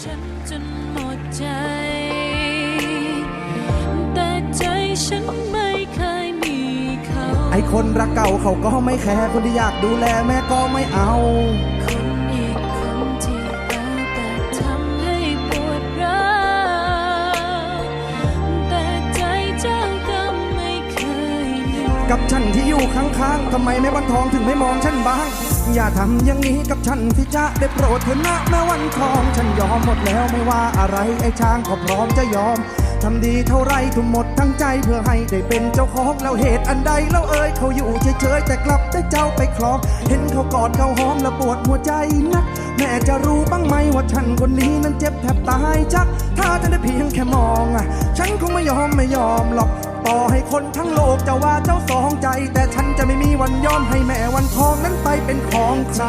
ฉันจนหมดใจ แต่ใจฉันไม่เคยมีเขา ไอคนรักเก่าเขาก็ไม่แคร์คนที่อยากดูแลแม่ก็ไม่เอา กับฉันที่อยู่ข้างๆทำไมแม่วันทองถึงไม่มองฉันบ้าง อย่าทำอย่างนี้กับฉันที่จะได้โปรดเถอะนะแม่วันทอง ฉันยอมหมดแล้วไม่ว่าอะไรไอ้ช้างก็พร้อมจะยอมทำดีเท่าไรทุ่มหมดทั้งใจเพื่อให้ได้เป็นเจ้าของแล้วเหตุอันใดแล้วเอ่ยเขาอยู่เฉยๆแต่กลับได้เจ้าไปครอง เห็นเขากอดเขาหอมแล้วปวดหัวใจนัก แม่จะรู้บ้างไหมว่าฉันคนนี้นั้นเจ็บแทบตายชัก ถ้าจะได้เพียงแค่มองอะฉันคงไม่ยอมไม่ยอมหรอก ต่อให้คนทั้งโลกจะว่าเจ้าสองใจ แต่ฉันจะไม่มีวันยอมให้แม่วันทองนั้นไปเป็นของใคร